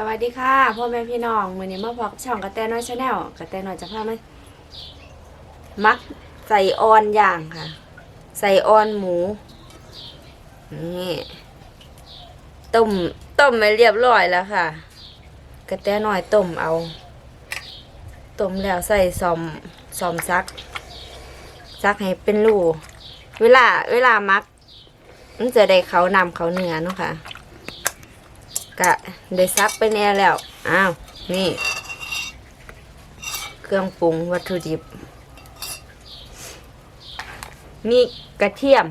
สวัสดีค่ะพ่อแม่พี่น้องมือนี้มาพบช่องกระแตน้อยชาแนลกระแตน้อยจะพามามักใส่ออนอย่างค่ะ ใส่ออนหมูนี่ต้มต้มไปเรียบร้อยแล้วค่ะ กระแตน้อยต้มเอาต้มแล้วใส่ซอมซอมซัก ซักให้เป็นรูเวลา เวลามักมันจะได้เขานำเขาเนื้อเนาะค่ะ กะได้ซักไปแน่แล้ว อ้าว นี่ เครื่องปรุงวัตถุดิบ มีกระเทียม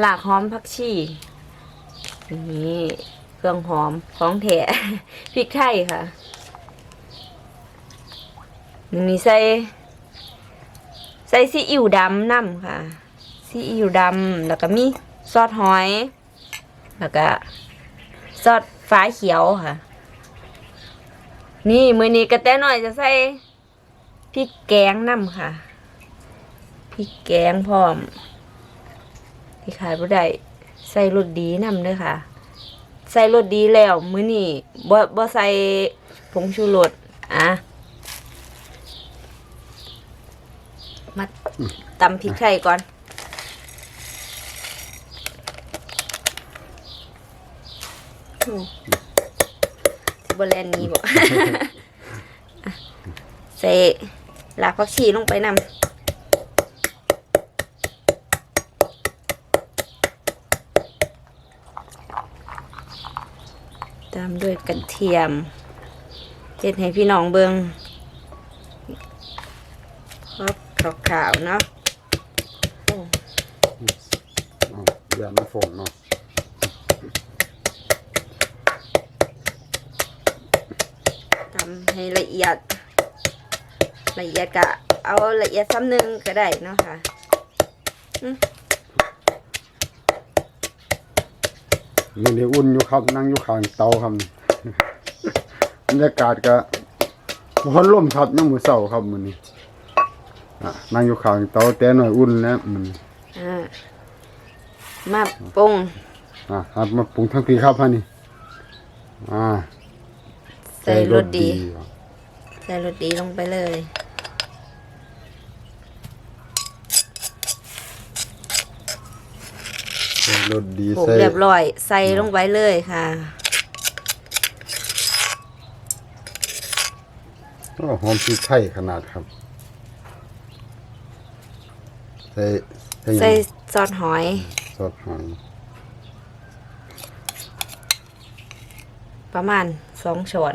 หลากหอมผักชี นี่ เครื่องหอมของแถพริกไทยค่ะนี่ใส่ ใส่ซีอิ๊วดำน้ำค่ะซีอิ๊วดำแล้วก็มีซอสหอย แล้วก็ซอสฟ้าเขียวค่ะ นี่มือนี้กระแตหน่อยจะใส่พริกแกงน้ำค่ะพริกแกงพร้อมที่ขายบ่ได้ใส่รสดีน้ำเด้วยค่ะ ใส่รสดีแล้วมื้อนี้บ่บ่ใส่ผงชูรสอะมาตำพริกไทยก่อน อืมสิบแลนนี้บอกใส่หลากผักชีลงไปนำตามด้วยกระเทียมเจ็ดให้พี่น้องเบิงครอบขาวๆเนาะโอ้อ้าวอย่ามาฝนเนาะ ทำ ให้ละเอียด ละเอียดกะเอาละเอียดซ้ำหนึ่งก็ได้เนาะค่ะนี่นี่อุ่นอยู่ครับ นั่งอยู่ข้างเตาครับบรรยากาศก็ร้อนลมครับยังมือเศร้าครับมื้อนี้อะนั่งอยู่ข้างเตาแต่หน่อยอุ่นแล้วมันอ่ามาปรุงอะครับมาปรุงทั้งปีครับฮะนี่อ่า ใส่รสดีครับใส่รสดีลงไปเลยใส่รสดีปลูกใส่เรียบร้อย ใส่ลงไปเลยค่ะ โอ้หอมพริกไทยขนาดครับ ใส่ใส่หยังใส่ซอสหอย ซอสหอย ประมาณสองช้อน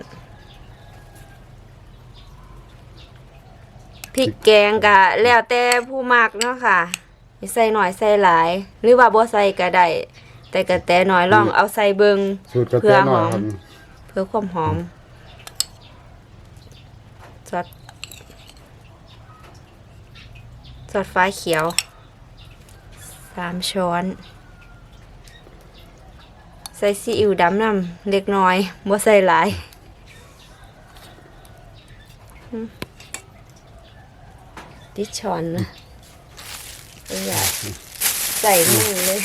พริกแกงกะแล้วแต่ผู้มักเนาะค่ะสิใส่หน่อยใส่หลาย หรือว่าบ่ใส่ก็ได้แต่กะแต่น้อยลองเอาใส่เบิงสูตรกระเพื่เทีอยมหน่อยหอมครับเพื่อความหอมซอสซอสฟ้าเขียวสามช้อน ใส่ซีอิ๊วดำนำเล็กน้อยบ่ใส่หลายดิช้อนนะอออยากใส่มือเลย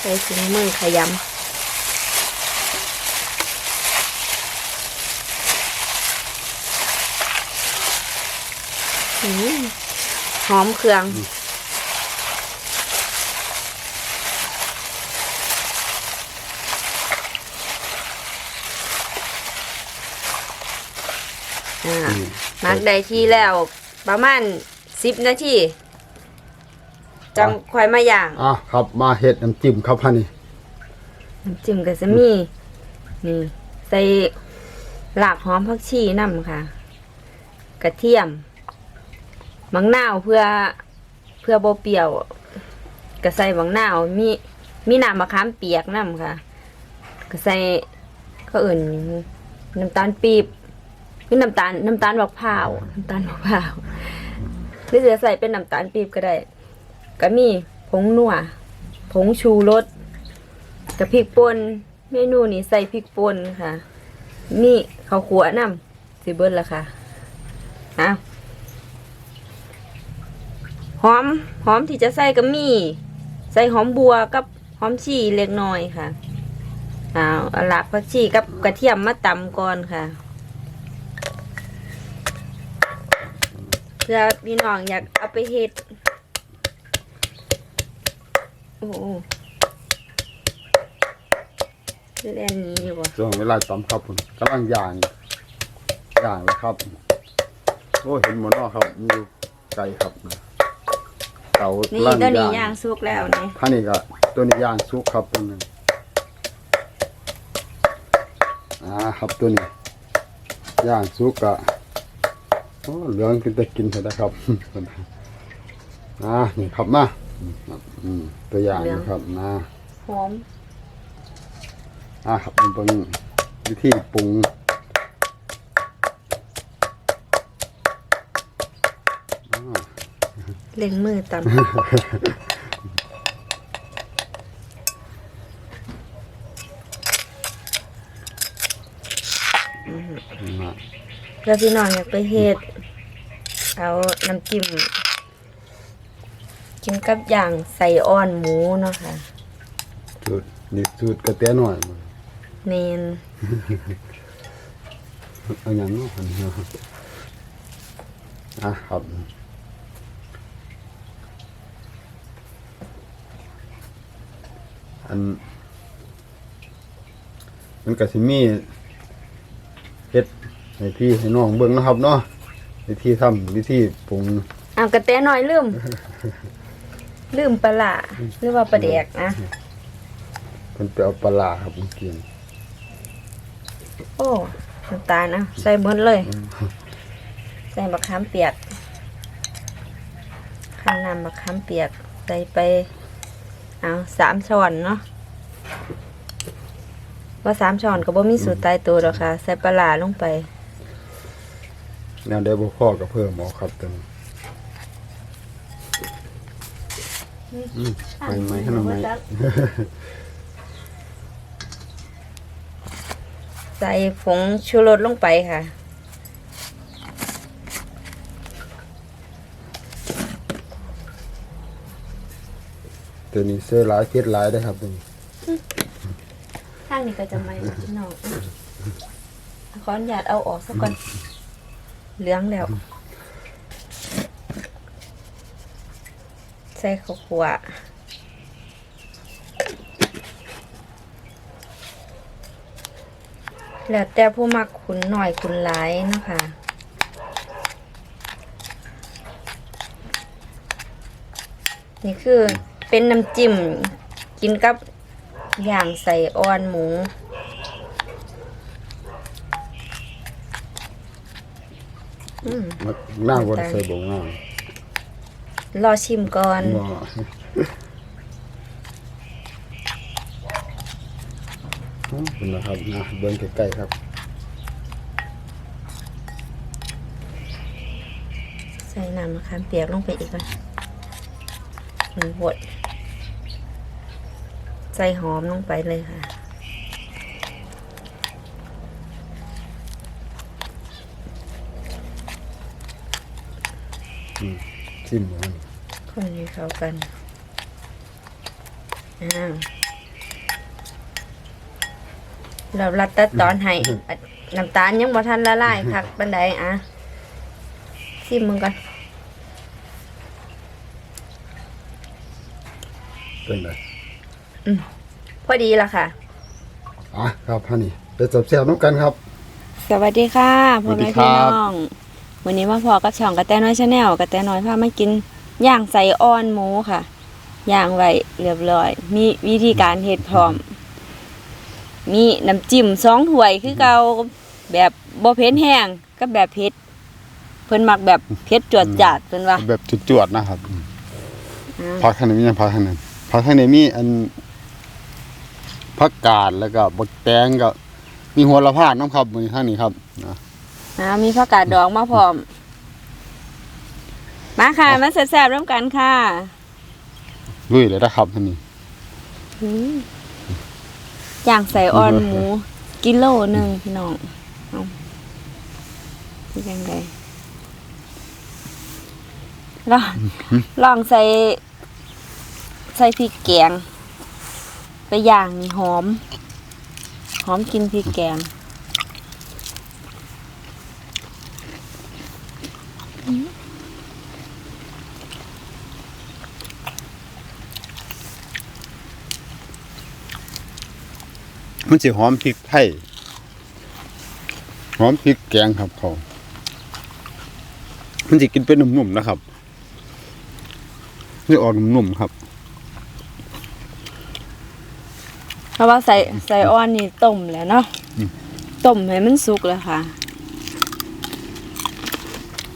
ใส่ถุงมือขยำหอมเครื่อง อ่ามักได้ที่แล้วประมาณสิบนาทีจังค่อยมาย่าง อะครับมาเฮ็ดน้ำจิ้มครับฮะนี่น้ำจิ้มก็จะมีนี่ใส่หลากหอมผักชีน้ำค่ะ กระเทียมมังนาวเพื่อเพื่อโบเปรี้ยวก็ใส่มังนาวมีมีน้ำมะขามเปียกน้ำค่ะก็ใส่ก็อื่นน้ำตาลปีบ มีน้ำตาลน้ำตาลมะพร้าวน้ำตาลมะพร้าวหรือจะใส่เป็นน้ำตาลปีบก็ได้ ก็มีผงนัวผงชูรสกับพริกป่นเมนูนี้ใส่พริกป่นค่ะ นี่ข้าวขัวน้ำสิเบิ้ลละค่ะอ้าวหอมหอมที่จะใส่ก็มี ใส่หอมบัวกับหอมชีเล็กน้อยค่ะเอาเอาหลักผักชีกับกระเทียมมาตำก่อนค่ะ พื่อพี่น้องอยากเอาไปเฮ็ด โอ้โหเล่นนี้อยู่บ่ช่วงเวลาตำครับผมกำลังย่างย่างเลยครับ โอ้เห็นหมดเนาะครับมีอยู่ไก่ครับเตานี่ล่างตัวนี้ย่างย่างสุกแล้วนี่ท่านี่ก็ตัวนี้ย่างสุกครับตัวนึงอ่าครับตัวนี้ย่างสุกก็โอ้ เหลืองกินแต่กินเถอะนะครับอ่านี่ครับมาอืมตัวอย่างนะครับนะหอมอ่าครับมันเป็นวิธีปรุงอ่าเล็งมือตำ มา เพื่อพี่น้องอยากไปเฮ็ดเอาน้ำจิ้มกินกับอย่างใส่อ่อนหมูเนาะค่ะสูตรนี่สูตรกระเตี้ยหน่อยมาเมนเอาอย่างนู้นอันนี้เนาะอะครับอัน มันก็สิมีเฮ็ด ให้พี่ให้น้องเบิ่งนะครับเนาะวิธีทำวิธีปรุงเอากระแตหน่อยลืม ลืมปลาร้าหรือว่าปลาแดกนะเพิ่นไปเอาปลาร้าครับมากินโอ้น้ำตาลนะใส่หมดเลย ใส่บักขามเปียกข้างน้ำบักขามเปียกใส่ไป เอาสามช้อนเนาะว่าสามช้อนก็บ่มีสูตรตายตัวหรอกค่ะ ใส่ปลาร้าลงไป แนวได้บ่พอก็เพิ่มเอาครับตัวนี้อืมไปไหมขนมไหมใส่ผงชูรสลงไปค่ะตัวนี้เสื้อหลายเพ็ดหลายได้อครับตัวนี้ข้างนี้ก็จะไม่พี่น้องขออนุญาตเอาออกสักก่อน เหลืองแล้ว ใส่ข้าวคั่วแล้วแต่ผู้มักขุนหน่อยขุนหลายเนาะคะนี่คือเป็นน้ำจิ้มกินกับอย่างใส่อ่อนหมู อืมมักหน้าบ่ได้ใส่บ่งหน้ารอชิมก่อนบ่อืมเป็นนะครับนะเบิ่งใกล้ๆครับใส่น้ำมะขามเปียกลงไปอีกก่อนหนึ่งบดใส่หอมลงไปเลยค่ะ ชิมมันคนให้เข้ากันอ้าวเรารัดตัดตอนให้อะน้ำตาลยังบ่ทันละลายคักบันไดอะชิมมึงก่อนเป็นไดพอดีละค่ะ อะครับฮะนี่ไปจับแซ่บน้ำกันครับ สวัสดีค่ะพ่อสวัสดีแม่ครัพี่บน้อง วันนี้มาพอกับช่องกระแตน้อยชาแนลกระแตน้อยพามากินย่างใส่อ่อนหมูค่ะย่างไว้เรียบร้อย มีวิธีการเฮ็ดพร้อม มีน้ำจิ้มสองถ้วยคือเก่าแบบบ่เผ็ดแห้งกับแบบเผ็ดเพิ่นมักแบบเผ็ดจวดจาดเพิ่นว่าแบบจวดๆนะครับอ่าพักทางนี้มีหยังพักทางนั้นพักทางนี้มีอันผักกาดแล้วก็บักแตงก็มีหัวละพาน้ำครับมือทางนี้ครับนะ อ่ามีผักกาดดองมาพร้อม มาค่ะ มาแซ่บๆร่วมกันค่ะลุยเลยนะครับทางนี้อืมย่างใส่อ่อนหมู กิโลหนึ่งพี่น้องเอาเป็นยังไงลองลองใส่ ใส่พริกแกง ไปย่างนี่หอม หอมกินพริกแกง มันสิหอมพริกไทยหอมพริกแกงครับเขามันสิกินเป็นนุ่มๆนะครับนี่ออกนุ่มๆครับเพราะว่าใส่ใส่อ้อนนี่ต้มแล้วเนาะอืมต้มให้มันสุกแล้วค่ะ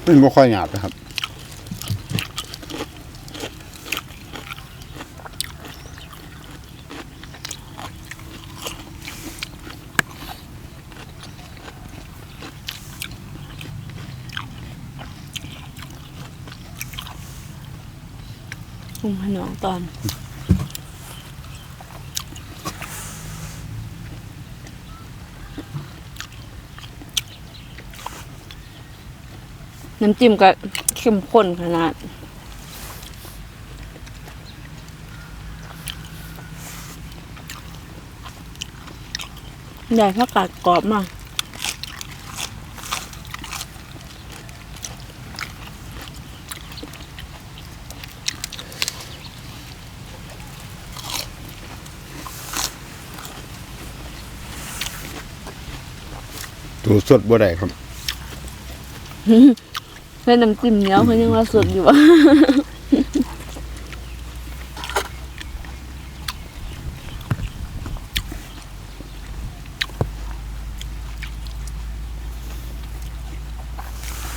มันบ่ค่อยหยาบนะครับ คุมขนองตอนน้ำจิ้มก็เข้มข้นขนาด ใหญ่ผักกาดกรอบมาก ตัวสดบ่ได้ครับเพื่อนน้ำจิ้มเหนียวเพื่อนยังว่าสดอยู่วะ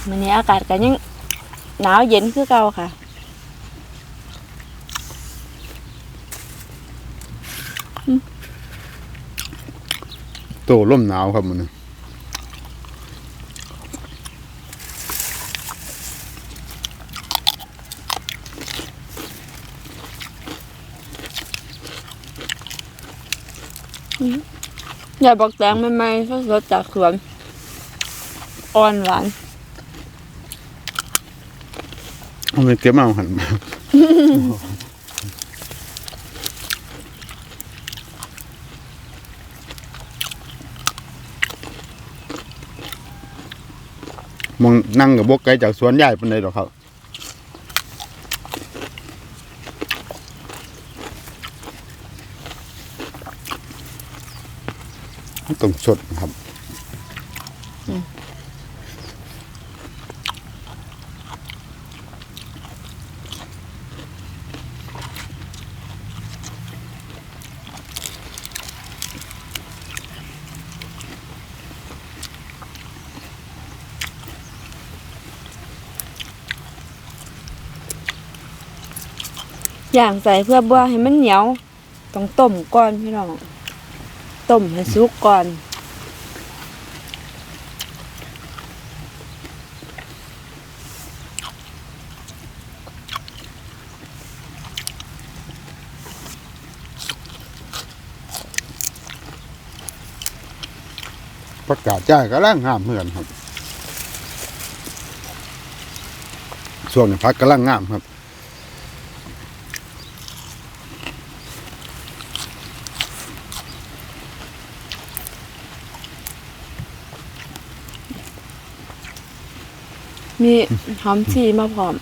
วันนี้อากาศก็ยังหนาวเย็นคือเก่าค่ะตัวร่มหนาวครับมันอ ย่บอกแตงใหม่ๆสดๆจากสวนอ่อนหวานเอาไปเก็บมาหันมามองนั่งกับบกไกลจากสวนใหญ่ปานใดหรอครับ ต้องสดนครับอย่างใส่เพื่อบ่ให้มันเหนียว ต้องต้มก่อนพี่น้อง ต้มให้สุกก่อน ประกาศจ้าก็ร่างงามเหมือนครับช่วงนี้พักกำลังงามครับ มีหอมชีมาพร้อม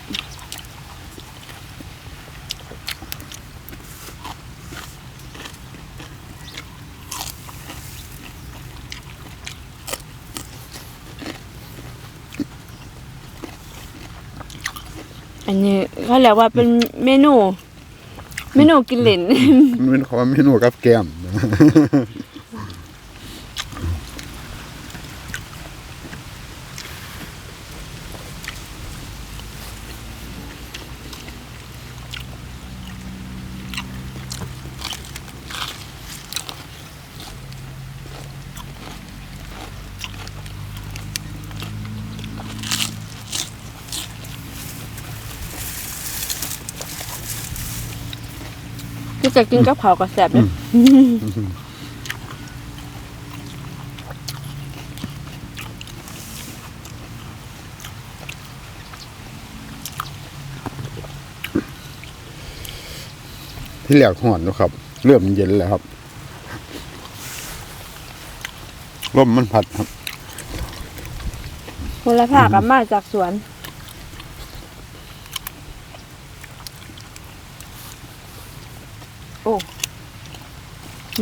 อันนี้เขาเรียกว่าเป็นเมนู เมนูกินเหลนมันเป็นขอเมนูกับแกม ที่จะกินกับเผาวกับแสบเนี่ยที่เหลือหอนเนาะครับ เริ่มเย็นแล้วครับลมมันพัดครับ มูลค่ากับมาจากสวน โอ้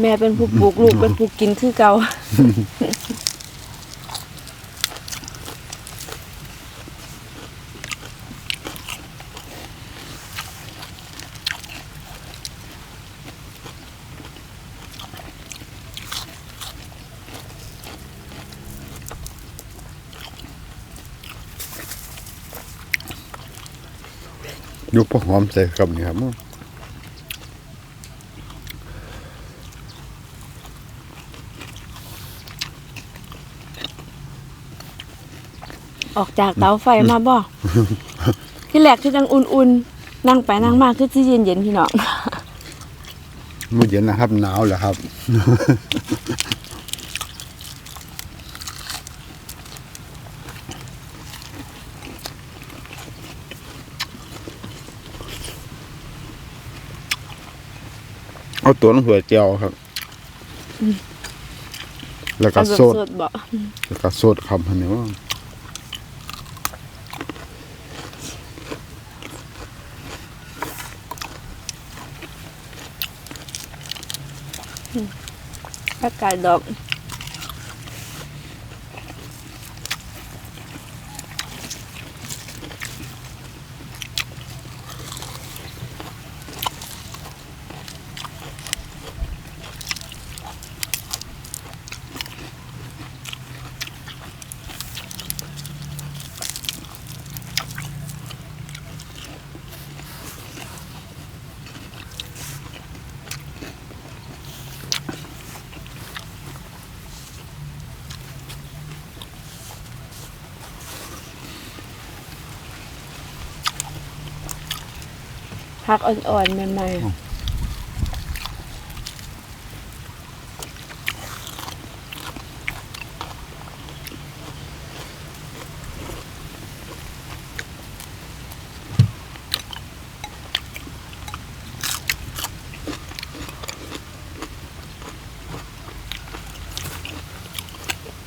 แม่เป็นผู้ปลูกลูกเป็นผู้กินคือเก่ายุบพวกหอมใส่ครับนี่ครับ ออกจากเตาไฟมาบ่ที่แรกคือจังอุ่นๆ นั่งไปนั่งมาคือที่เย็นๆพี่น้องมื่อเย็นนะครับ หนาวแล้วครับเอาตัวน้ำหัวเจียวครับ แล้วก็อันแบบโซดสดบ่แล้วก็โซดครับอันนี้ว่า ผักกาดดอก ผักอ่อนๆใหม่ๆ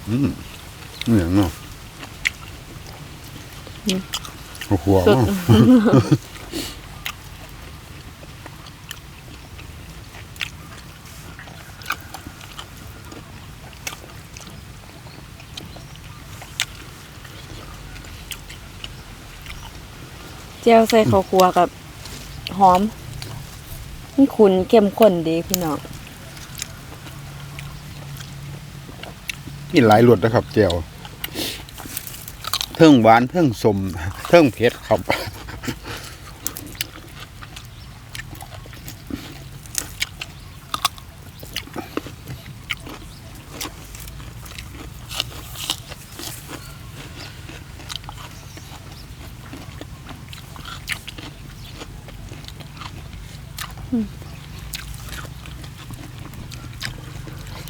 อืมเหนียวเนาะเอาหัวสดเนาะ จียวใส่ข้าวคั่วกับหอมมันขุนเข้มข้นดีพี่น้องนี่หลายรสนะครับเจียวเทิงหวานเทิงสมเทิงเผ็ดครับ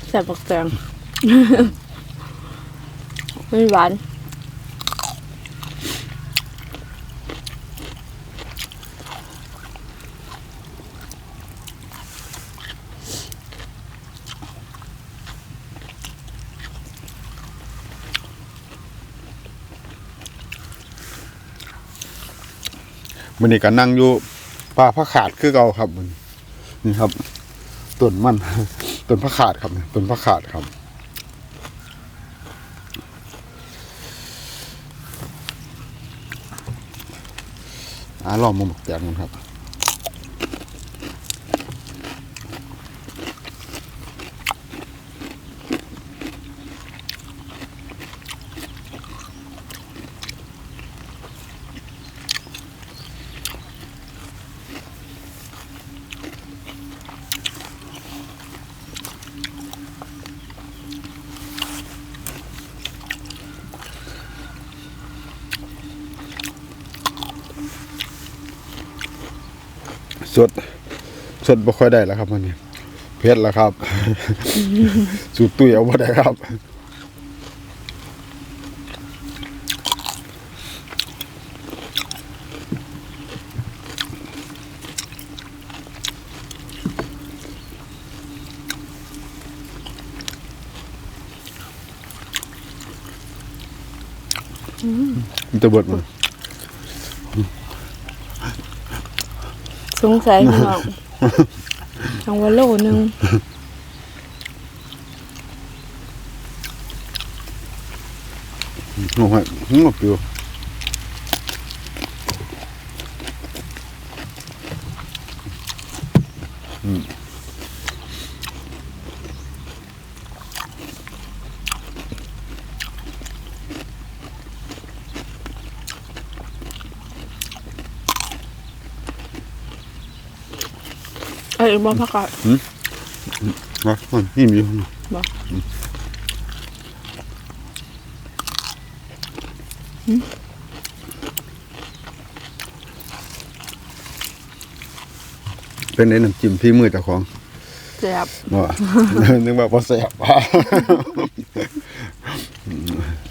ใส่บักแตงมันหวานมันนี่ก็นั่งอยู่ป่าพระขาดคือเก่าครับมื้อนี้นี่ครับต้นมัน ต้นพระขาดครับต้นพระขาดครับอ่าลองมุมแตงกันครับ สดบ่ค่อยได้แล้วครับมันนี้เพชรแล้วครับ สูตรตุ้ยเอาบ่ได้ครับมันจะเบิดมัน สงสัยพี่น้อง ทางวันโลนึงโอ้ยงบอยู่อืม เอ้ยบ่พักก่อนนะมันนี่มีบ่เป็นในน้ำจิ้มที่มือเจ้าของแซ่บว่านึกว่าพอแสบ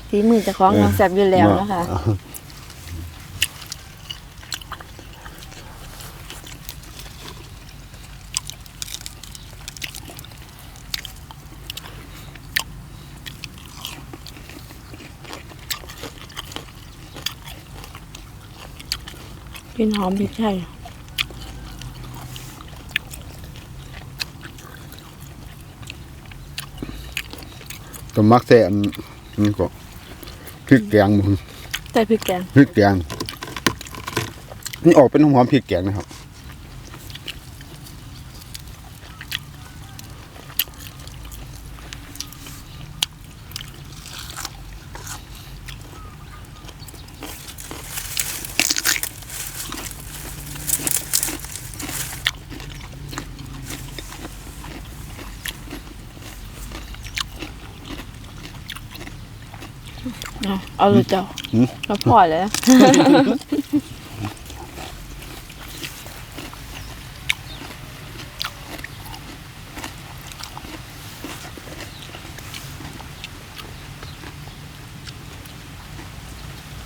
ฝีมือเจะคล้าของยังแซ่บอยู่แล้วนะคะ กลินหอมพริกไทยตัวมักแซ่อันนี่ก็พริกแกงมึงใส่พริกแกงพริกแกงนี่ออกเป็นหอมๆพริกแกงนะครับ เอาเอาเลยเจ้าหืมแล้วพอเลย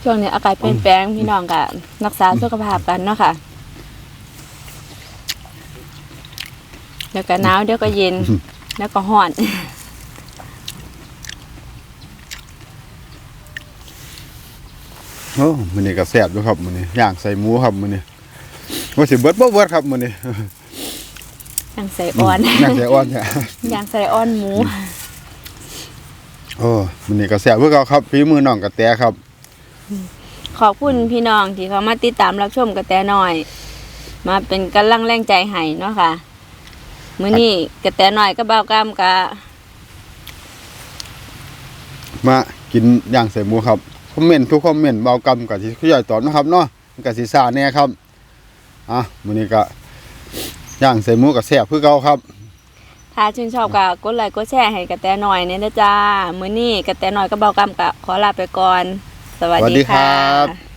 ช่วงนี้อากาศเปลี่ยนแปลงพี่น้องก็รักษาสุขภาพกันเนาะค่ะเดี๋ยวก็หนาวเดี๋ยวก็เย็น แล้วก็ร้อน โอ้มันนี่ก็แซ่บด้วยครับมันนี่ย่างใส่หมูครับมันนี่ว่าสิเบิดบ่เบิดครับมันนี่ย่างใส่อ่อนย่างใส่อ่อนจ้ะย่างใส่อ่อนหมูโอ้มันนี่ก็แซ่บเพื่อเขาครับฝีมือน้องกระแตครับ ขอบคุณพี่น้องที่เขามาติดตามรับชมกระแตหน่อย มาเป็นกำลังแรงใจให้เนาะค่ะมื้อนี้กระแตหน่อยก็เบากล้ามกะมากินย่างใส่หมูครับ คอมเมนต์ทุกคอมเมนต์เบากรรมกับที่ผู้ใหญ่ตอบนะครับเนาะมันก็สิซ่าแน่ครับอะมันนี่ก็ย่างใส่หมูกับแซ่บเพื่อเขาครับ ถ้าชื่นชอบก็กดไลค์กดแชร์ให้กระแตหน่อยเนี่ยนะจ้ามื้อนี้กระแตหน่อยก็เบากล้ามกะขอลาไปก่อน สวัสสวัสดีดีครัค่ะบ